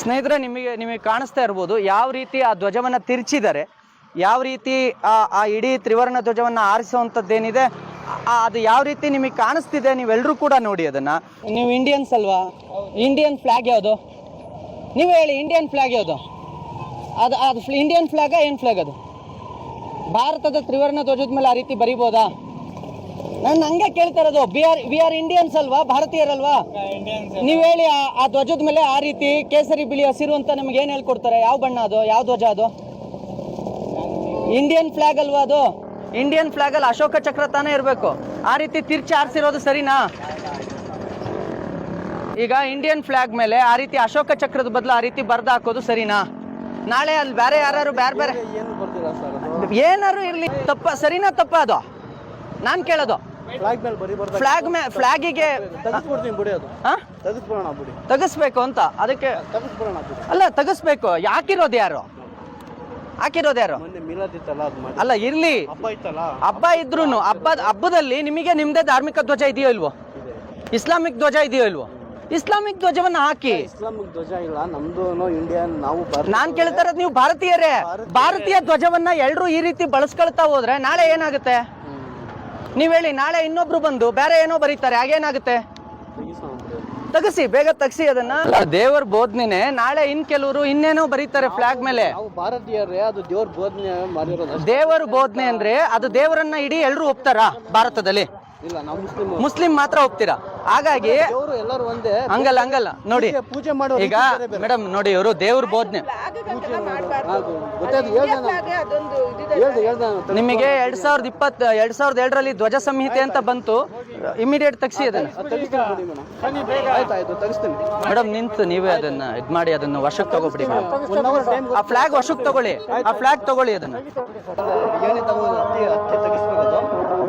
ಸ್ನೇಹಿತರೆ, ನಿಮಗೆ ನಿಮಗೆ ಕಾಣಿಸ್ತಾ ಇರ್ಬೋದು, ಯಾವ ರೀತಿ ಆ ಧ್ವಜವನ್ನು ತಿರ್ಚಿದ್ದಾರೆ ಯಾವ ರೀತಿ ಆ ಇಡೀ ತ್ರಿವರ್ಣ ಧ್ವಜವನ್ನು ಆರಿಸುವಂಥದ್ದೇನಿದೆ ಅದು ಯಾವ ರೀತಿ ನಿಮಗೆ ಕಾಣಿಸ್ತಿದೆ ನೀವೆಲ್ಲರೂ ಕೂಡ ನೋಡಿ ಅದನ್ನು. ನೀವು ಇಂಡಿಯನ್ಸ್ ಅಲ್ವಾ? ಇಂಡಿಯನ್ ಫ್ಲ್ಯಾಗ್ ಯಾವುದು? ನೀವು ಹೇಳಿ ಇಂಡಿಯನ್ ಫ್ಲ್ಯಾಗ್ ಯಾವುದು? ಅದು ಅದು ಇಂಡಿಯನ್ ಫ್ಲ್ಯಾಗ ಏನು ಫ್ಲ್ಯಾಗ್ ಅದು? ಭಾರತದ ತ್ರಿವರ್ಣ ಧ್ವಜದ ಮೇಲೆ ಆ ರೀತಿ ಬರಿಬೋದಾ? ನಾನು ಹಂಗೆ ಕೇಳ್ತಾ ಇರೋದು B R V R Indians ಅಲ್ವಾ ಭಾರತೀಯರಲ್ವಾ? ನೀವು ಹೇಳಿ ಆ- ಆ ಧ್ವಜದ ಮೇಲೆ ಆ ರೀತಿ ಕೇಸರಿ ಬಿಳಿ ಹಸಿರು ಅಂತ ನಿಮ್ಗೆ ಏನು ಹೇಳ್ಕೊಡ್ತಾರೆ? ಯಾವ ಬಣ್ಣ ಅದು? ಯಾವ ಧ್ವಜ ಅದು? ಇಂಡಿಯನ್ ಫ್ಲಾಗ್ ಅಲ್ವಾ ಅದು? ಇಂಡಿಯನ್ ಫ್ಲಾಗ್ ಅಲ್ಲಿ ಅಶೋಕ ಚಕ್ರ ತಾನೇ ಇರಬೇಕು. ಆ ರೀತಿ ತಿರ್ಚಿ ಆರಿಸಿರೋದು ಸರಿನಾ? ಈಗ ಇಂಡಿಯನ್ ಫ್ಲಾಗ್ ಮೇಲೆ ಆ ರೀತಿ ಅಶೋಕ ಚಕ್ರದ ಬದಲು ಆ ರೀತಿ ಬರ್ದು ಹಾಕೋದು ಸರಿನಾ? ನಾಳೆ ಅಲ್ಲಿ ಬೇರೆ ಯಾರು ಬೇರೆ ಬೇರೆ ಏನಾರು ಇರ್ಲಿ. ತಪ್ಪ ಸರಿನಾ ತಪ್ಪ ಅದು? ನಾನು ಕೇಳೋದು. ಫ್ಲಾಗ್ ಮೇಲೆ ಫ್ಲಾಗ್ ಮೇ ಫ್ಲಾಗಿಗೆ ತೆಗೆಸ್ಬಿಡ್ತೀನಿ ಬಿಡಿ ಅದು. ಹಾ? ತೆಗೆಸ್ಬಿಡೋಣ ಬಿಡಿ. ತೆಗಿಸ್ಬೇಕು ಅಂತ? ಅದಕ್ಕೆ ತೆಗೆಸ್ಬಿಡೋಣ ಬಿಡಿ. ಅಲ್ಲ ತಗಸ್ಬೇಕು. ಯಾಕಿರೋದು ಯಾರು? ಹಾಕಿರೋದು ಯಾರು? ಮೊನ್ನೆ ಮಿಲಾದ್ ಇತ್ತಲ್ಲ ಅದು ಮಾಡಿ ಅಲ್ಲ ಇರ್ಲಿ. ಹಬ್ಬ ಇತ್ತಲ್ಲ. ಹಬ್ಬ ಹಬ್ಬದ ಹಬ್ಬದಲ್ಲಿ ನಿಮಗೆ ನಿಮ್ದೇ ಧಾರ್ಮಿಕ ಧ್ವಜ ಇದೆಯೋ ಇಲ್ವೋ? ಇಸ್ಲಾಮಿಕ್ ಧ್ವಜ ಇದೆಯೋ ಇಲ್ವೋ? ಇಸ್ಲಾಮಿಕ್ ಧ್ವಜವನ್ನ ಹಾಕಿ. ಇಸ್ಲಾಮಿಕ್ ಧ್ವಜ ಇಲ್ಲ ನಮ್ದು ಇಂಡಿಯನ್ ನಾವು ನಾನ್ ಕೇಳ್ತಾ ಇರೋದು ನೀವು ಭಾರತೀಯರೇ. ಭಾರತೀಯ ಧ್ವಜವನ್ನ ಎಲ್ರು ಈ ರೀತಿ ಬಳಸ್ಕೊಳ್ತಾ ಹೋದ್ರೆ ನಾಳೆ ಏನಾಗುತ್ತೆ? ನೀವ್ ಹೇಳಿ ನಾಳೆ ಇನ್ನೊಬ್ರು ಬಂದು ಬೇರೆ ಏನೋ ಬರೀತಾರೆ ಹಾಗೇನಾಗುತ್ತೆ? ತಗಸಿ ಬೇಗ ತಗಸಿ ಅದನ್ನ. ದೇವರ ಬೋಧನೆ ನಾಳೆ ಇನ್ ಕೆಲವರು ಇನ್ನೇನೋ ಬರೀತಾರೆ ಫ್ಲಾಗ್ ಮೇಲೆ. ಭಾರತೀಯರೇ ಅದು ದೇವ್ರ ಬೋಧನೆ ದೇವರ ಬೋಧನೆ ಅಂದ್ರೆ ಅದು ದೇವರನ್ನ ಇಡೀ ಎಲ್ಲರೂ ಒಪ್ತಾರಾ ಭಾರತದಲ್ಲಿ? ಮುಸ್ಲಿಂ ಮಾತ್ರ ಒಪ್ತೀರಾ? ಹಾಗಾಗಿ ದೇವರು ಎಲ್ಲರೂ ಒಂದೇ. ಹಂಗಲ್ಲ ಹಂಗಲ್ಲ. ನೋಡಿ ಪೂಜೆ- ಮಾಡೋ ಈಗ ಮೇಡಮ್ ನೋಡಿ ಇವರು ದೇವ್ರ ಬೋಧನೆ. ನಿಮಗೆ ಎರಡ್ ಸಾವಿರದ ಇಪ್ಪತ್ ಎರಡ್ ಸಾವಿರದ ಎರಡರಲ್ಲಿ ಧ್ವಜ ಸಂಹಿತೆ ಅಂತ ಬಂತು. ಇಮಿಡಿಯೇಟ್ ತಗ್ಸಿ ಅದನ್ನ. ಮೇಡಮ್. ನಿಂತು ನೀವೇ ಅದನ್ನ ಇದ್ ಮಾಡಿ ಅದನ್ನ ವರ್ಷಕ್ಕೆ ತಗೋಬಿಡಿ ಮೇಡಮ್. ಆ ಫ್ಲಾಗ್ ವರ್ಷಕ್ಕೆ ತಗೊಳ್ಳಿ. ಆ ಫ್ಲಾಗ್ ತಗೊಳ್ಳಿ ಅದನ್ನ.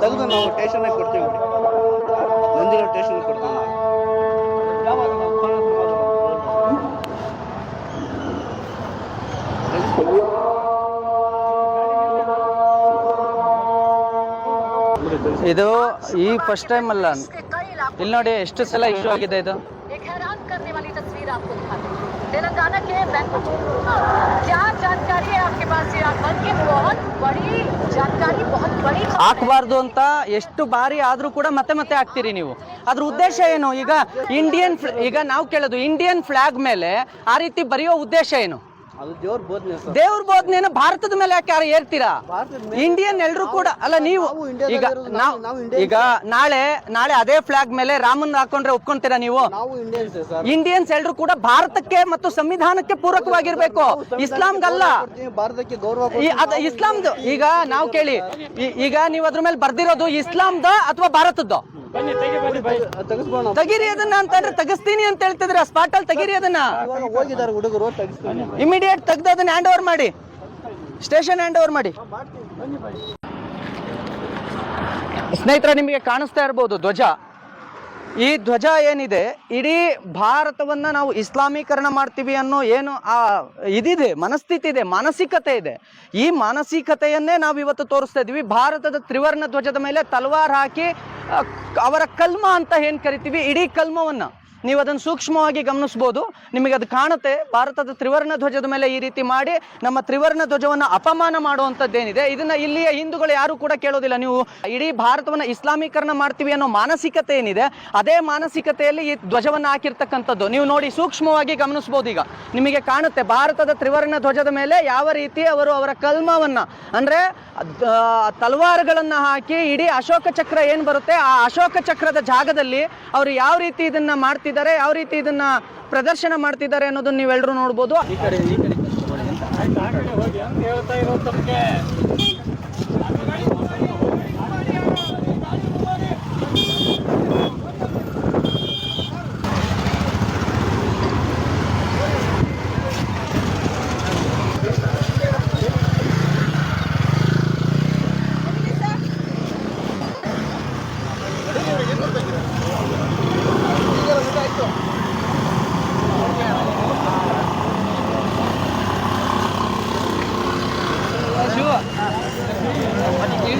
ತೆಗೆದು ನಾವು ಸ್ಟೇಷನ್ಗೆ ಕೊಡ್ತೀವಿ ಬಿಡಿ, ತೆಗಿಸಿ. ಇದು ಈ ಫಸ್ಟ್ ಟೈಮ್ ಅಲ್ಲ. ಇಲ್ಲಿ ನೋಡಿ ಎಷ್ಟು ಸಲ ಇಶ್ಯೂ ಆಗಿದೆ ಇದು. एक हैरान करने वाली तस्वीर आपको दिखाते हैं तेलंगाना के बैंकुट क्या जानकारी है आपके पास ये अकबर की बहुत बड़ी जानकारी बहुत बड़ी खबर है। ಹಾಕಬಾರ್ದು ಅಂತ ಎಷ್ಟು ಬಾರಿ ಆದ್ರೂ ಕೂಡ ಮತ್ತೆ ಮತ್ತೆ ಹಾಕ್ತೀರಿ ನೀವು ಅದ್ರ ಉದ್ದೇಶ ಏನು ಈಗ ಇಂಡಿಯನ್ ಈಗ ನಾವು ಕೇಳೋದು ಇಂಡಿಯನ್ ಫ್ಲಾಗ್ ಮೇಲೆ ಆ ರೀತಿ ಬರೆಯೋ ಉದ್ದೇಶ ಏನು ಅದು ದೇವ್ರ ಬೋಧನೆ ಬೋಧನೆನ ಭಾರತದ ಮೇಲೆ ಯಾಕೆ ಯಾರು ಏರ್ತೀರಾ? ಇಂಡಿಯನ್ ಎಲ್ಲರೂ ಕೂಡ ಅಲ್ಲ ನೀವು ಈಗ ನಾವು ಈಗ ನಾಳೆ ನಾಳೆ ಅದೇ ಫ್ಲಾಗ್ ಮೇಲೆ ರಾಮನ್ ಹಾಕೊಂಡ್ರೆ ಒಪ್ಕೊಂತೀರಾ ನೀವು? ಇಂಡಿಯನ್ಸ್ ಎಲ್ರು ಕೂಡ ಭಾರತಕ್ಕೆ ಮತ್ತು ಸಂವಿಧಾನಕ್ಕೆ ಪೂರಕವಾಗಿರ್ಬೇಕು. ಇಸ್ಲಾಂಗಲ್ಲ ಇಸ್ಲಾಂದು ಈಗ ನಾವು ಕೇಳಿ ಈಗ ನೀವು ಅದ್ರ ಮೇಲೆ ಬರ್ದಿರೋದು ಇಸ್ಲಾಂದ ಅಥವಾ ಭಾರತದ್ದು? ತೆಗೆಸ್ಬೋಣ. ತಗಿರಿ ಅದನ್ನ ಅಂತಂದ್ರೆ ತೆಗಿಸ್ತೀನಿ ಅಂತ ಹೇಳ್ತಿದ್ರೆ ಸ್ಪಾಟ್ ಅಲ್ಲಿ ತೆಗಿರಿ ಅದನ್ನ. ಇವಾಗ ಹೋಗಿದ್ದಾರೆ ಹುಡುಗರು ತೆಗಿಸ್ತೀನಿ. ಇಮಿಡಿಯೇಟ್ ತೆಗ್ದು ಅದನ್ನ ಹ್ಯಾಂಡ್ ಓವರ್ ಮಾಡಿ. ಸ್ಟೇಷನ್ ಹ್ಯಾಂಡ್ ಓವರ್ ಮಾಡಿ. ಸ್ನೇಹಿತರ ನಿಮಗೆ ಕಾಣಿಸ್ತಾ ಇರ್ಬೋದು ಧ್ವಜ. ಈ ಧ್ವಜ ಏನಿದೆ? ಇಡೀ ಭಾರತವನ್ನ ನಾವು ಇಸ್ಲಾಮೀಕರಣ ಮಾಡ್ತೀವಿ ಅನ್ನೋ ಏನು, ಆ, ಇದಿದೆ ಮನಸ್ಥಿತಿ ಇದೆ ಮಾನಸಿಕತೆ ಇದೆ. ಈ ಮಾನಸಿಕತೆಯನ್ನೇ ನಾವು ಇವತ್ತು ತೋರಿಸ್ತಾ ಇದೀವಿ. ಭಾರತದ ತ್ರಿವರ್ಣ ಧ್ವಜದ ಮೇಲೆ ತಲವಾರ್ ಹಾಕಿ ಅವರ ಕಲ್ಮ ಅಂತ ಏನು ಕರಿತೀವಿ? ಇಡೀ ಕಲ್ಮವನ್ನ. ನೀವು ಅದನ್ನು ಸೂಕ್ಷ್ಮವಾಗಿ ಗಮನಿಸ್ಬೋದು. ನಿಮಗೆ ಅದು ಕಾಣುತ್ತೆ. ಭಾರತದ ತ್ರಿವರ್ಣ ಧ್ವಜದ ಮೇಲೆ ಈ ರೀತಿ ಮಾಡಿ ನಮ್ಮ ತ್ರಿವರ್ಣ ಧ್ವಜವನ್ನು ಅಪಮಾನ ಮಾಡುವಂಥದ್ದೇನಿದೆ. ಇದನ್ನ ಇಲ್ಲಿಯ ಹಿಂದೂಗಳು ಯಾರು ಕೂಡ ಕೇಳೋದಿಲ್ಲ. ನೀವು ಇಡೀ ಭಾರತವನ್ನು ಇಸ್ಲಾಮೀಕರಣ ಮಾಡ್ತೀವಿ ಅನ್ನೋ ಮಾನಸಿಕತೆ ಏನಿದೆ, ಅದೇ ಮಾನಸಿಕತೆಯಲ್ಲಿ ಈ ಧ್ವಜವನ್ನು ಹಾಕಿರ್ತಕ್ಕಂಥದ್ದು. ನೀವು ನೋಡಿ ಸೂಕ್ಷ್ಮವಾಗಿ ಗಮನಿಸ್ಬೋದು ಈಗ. ನಿಮಗೆ ಕಾಣುತ್ತೆ, ಭಾರತದ ತ್ರಿವರ್ಣ ಧ್ವಜದ ಮೇಲೆ ಯಾವ ರೀತಿ ಅವರು ಅವರ ಕಲ್ಮವನ್ನ, ಅಂದ್ರೆ ತಲವಾರುಗಳನ್ನು ಹಾಕಿ ಇಡೀ ಅಶೋಕ ಚಕ್ರ ಏನ್ ಬರುತ್ತೆ, ಆ ಅಶೋಕ ಚಕ್ರದ ಜಾಗದಲ್ಲಿ ಅವರು ಯಾವ ರೀತಿ ಇದನ್ನ ಮಾಡ್ತಿದ್ದಾರೆ ಯಾವ ರೀತಿ ಇದನ್ನ ಪ್ರದರ್ಶನ ಮಾಡ್ತಿದ್ದಾರೆ ಅನ್ನೋದನ್ನ ನೀವೆಲ್ಲರೂ ನೋಡ್ಬೋದು.